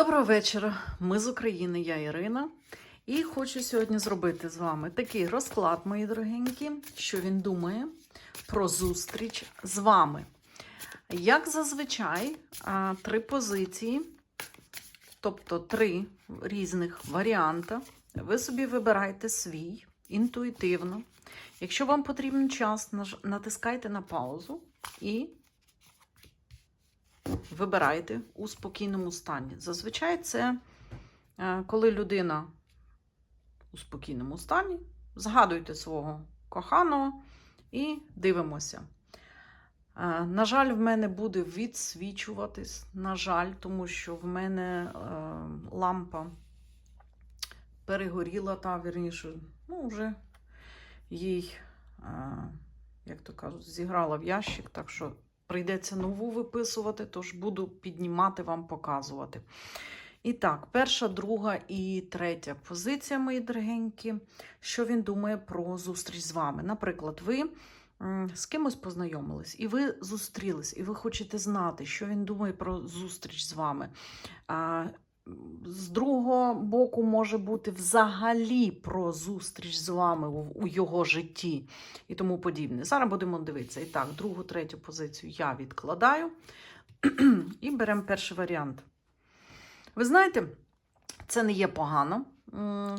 Доброго вечора. Ми з України, я Ірина. І хочу сьогодні зробити з вами такий розклад, мої дорогенькі, що він думає про зустріч з вами. Як зазвичай, три позиції, тобто три різних варіанти. Ви собі вибирайте свій інтуїтивно. Якщо вам потрібен час, натискайте на паузу і вибирайте у спокійному стані. Зазвичай це е, коли людина у спокійному стані, згадуйте свого коханого і дивимося. Е, На жаль, в мене буде відсвічуватись. На жаль, тому що в мене е, лампа перегоріла, та вірніше, ну, вже їй, як то кажуть, зіграла в ящик, так що прийдеться нову виписувати, тож буду піднімати вам, показувати. І так, перша, друга і третя позиція, мої дорогенькі. Що він думає про зустріч з вами? Наприклад, ви з кимось познайомились, і ви зустрілись, і ви хочете знати, що він думає про зустріч з вами. З другого боку, може бути взагалі про зустріч з вами у його житті і тому подібне. Зараз будемо дивитися. І так, другу, третю позицію я відкладаю і беремо перший варіант. Ви знаєте, це не є погано,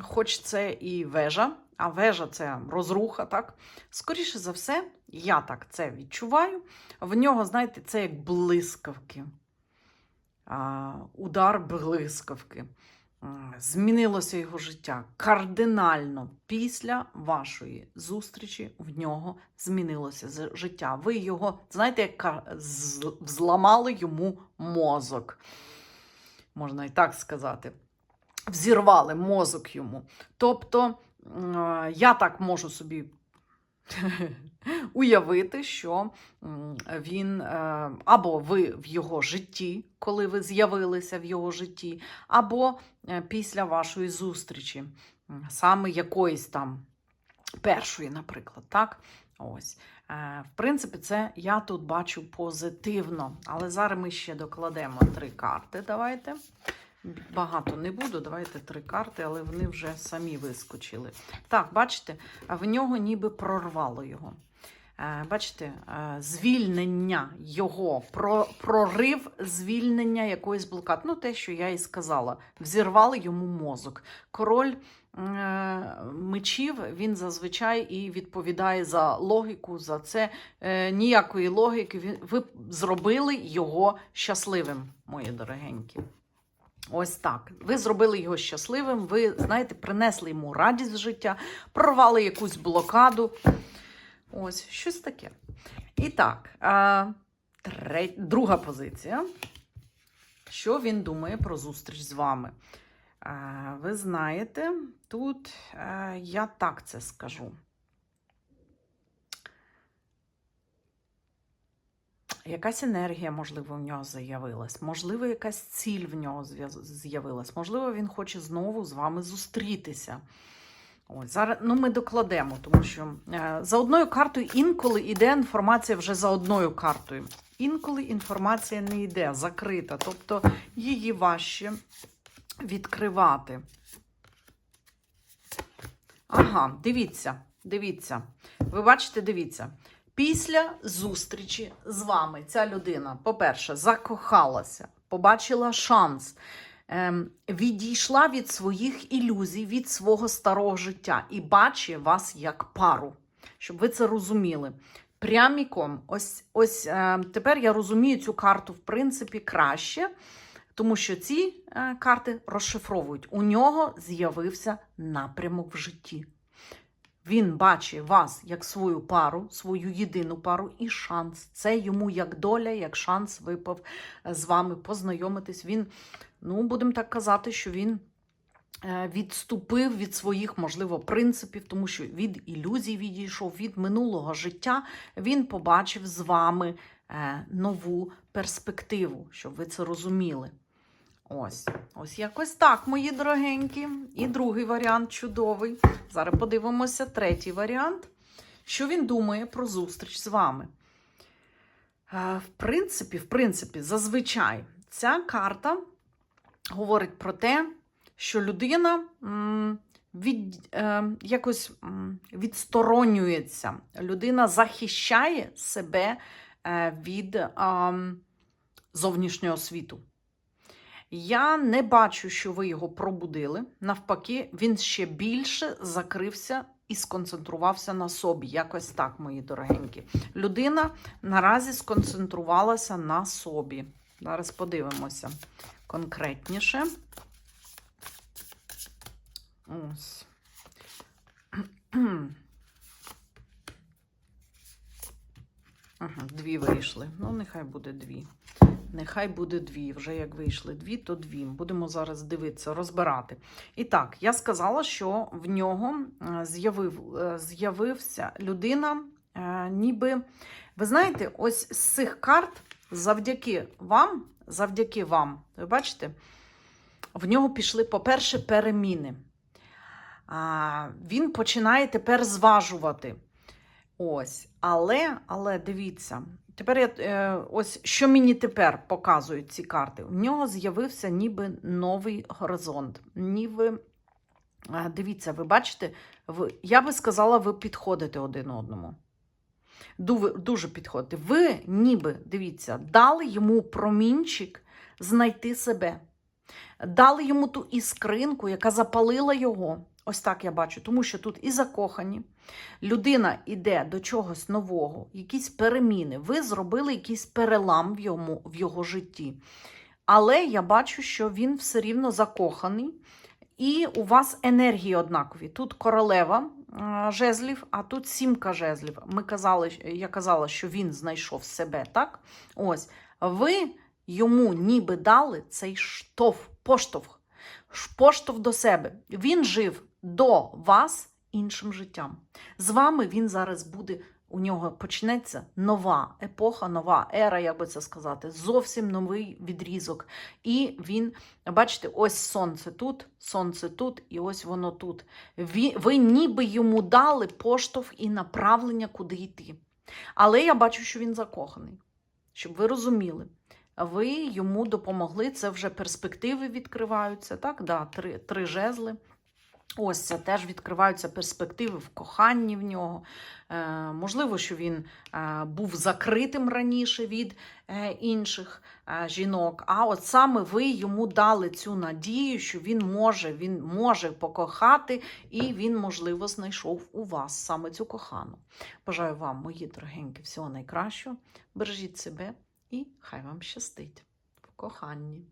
хоч це і вежа, а вежа це розруха, так? Скоріше за все, я так це відчуваю. В нього, знаєте, це як блискавки. Удар блискавки. Змінилося його життя кардинально після вашої зустрічі в нього змінилося життя. Ви його, знаєте, як ка- з- зламали йому мозок. Можна і так сказати. Взірвали мозок йому. Тобто, я так можу собі уявити, що він е, або ви в його житті, коли ви з'явилися в його житті, або е, після вашої зустрічі, саме якоїсь там першої, наприклад, так? Ось. Е, В принципі, це я тут бачу позитивно. Але зараз ми ще докладемо три карти. Давайте. Багато не буду, давайте три карти, але вони вже самі вискочили. Так, бачите, в нього ніби прорвало його. Е, Бачите, е, звільнення його, прорив звільнення якоїсь блокади. Ну, те, що я і сказала, взірвали йому мозок. Король е, мечів він зазвичай і відповідає за логіку, за це. Ніякої логіки. Ви зробили його щасливим, мої дорогенькі. Ось так. Ви зробили його щасливим, ви, знаєте, принесли йому радість в життя, прорвали якусь блокаду. Ось, щось таке. І так, а, тре- друга позиція. Що він думає про зустріч з вами? Ви знаєте, тут а, я так це скажу. Якась енергія, можливо, в нього з'явилась, можливо, якась ціль в нього з'явилась, можливо, він хоче знову з вами зустрітися. Ось, зараз ну, ми докладемо, тому що е, за одною картою інколи йде інформація вже за одною картою. Інколи інформація не йде, закрита, тобто її важче відкривати. Ага, дивіться, дивіться. Ви бачите, дивіться. Після зустрічі з вами ця людина, по-перше, закохалася, побачила шанс, ем, відійшла від своїх ілюзій, від свого старого життя і бачить вас як пару, щоб ви це розуміли. Пряміком, ось ось е, тепер я розумію цю карту в принципі краще, тому що ці е, карти розшифровують. У нього з'явився напрямок в житті. Він бачить вас як свою пару, свою єдину пару і шанс. Це йому як доля, як шанс випав е, з вами познайомитись. Він, ну, будемо так казати, що він е, відступив від своїх, можливо, принципів, тому що від ілюзій відійшов, від минулого життя. Він побачив з вами е, нову перспективу, щоб ви це розуміли. Ось, ось якось так, мої дорогенькі. І другий варіант чудовий. Зараз подивимося третій варіант. Що він думає про зустріч з вами? Е, В принципі, в принципі, зазвичай ця карта говорить про те, що людина від, е, якось відсторонюється. Людина захищає себе е, від зовнішнього світу. Я не бачу, що ви його пробудили. Навпаки, він ще більше закрився і сконцентрувався на собі. Якось так, мої дорогенькі. Людина наразі сконцентрувалася на собі. Зараз подивимося конкретніше. Ось. Дві вийшли. Ну, нехай буде дві. Нехай буде дві. Вже як вийшли дві, то дві. Будемо зараз дивитися, розбирати. І так, я сказала, що в нього е, е, з'явився людина, е, ніби. Ви знаєте, ось з цих карт завдяки вам, завдяки вам, ви бачите, в нього пішли, по-перше, переміни. Він починає тепер зважувати. Ось, але, але дивіться, тепер я е, ось що мені тепер показують ці карти. У нього з'явився ніби новий горизонт. Ніби, е, дивіться, ви бачите, ви, я би сказала, ви підходите один одному. Ду- Дуже підходите. Ви ніби, дивіться, дали йому промінчик знайти себе. Дали йому ту іскринку, яка запалила його. Ось так я бачу, тому що тут і закохані. Людина йде до чогось нового, якісь переміни. Ви зробили якийсь перелам в йому, в його житті. Але я бачу, що він все рівно закоханий, і у вас енергії однакові. Тут королева жезлів, а тут сімка жезлів. Ми казали, я казала, що він знайшов себе, так? Ось. Ви йому ніби дали цей штовх, поштовх, поштовх до себе. Він жив до вас іншим життям. З вами він зараз буде, у нього почнеться нова епоха, нова ера, як би це сказати, зовсім новий відрізок. І він, бачите, ось сонце тут, сонце тут, і ось воно тут. Ви, ви ніби йому дали поштовх і направлення, куди йти. Але я бачу, що він закоханий, щоб ви розуміли. Ви йому допомогли, це вже перспективи відкриваються. Так, да, три, три жезли. Ось це теж відкриваються перспективи в коханні в нього. Е, можливо, що він е, був закритим раніше від е, інших жінок. А от саме ви йому дали цю надію, що він може, він може покохати, і він, можливо, знайшов у вас саме цю кохану. Бажаю вам, мої дорогенькі, всього найкращого. Бережіть себе і хай вам щастить в коханні.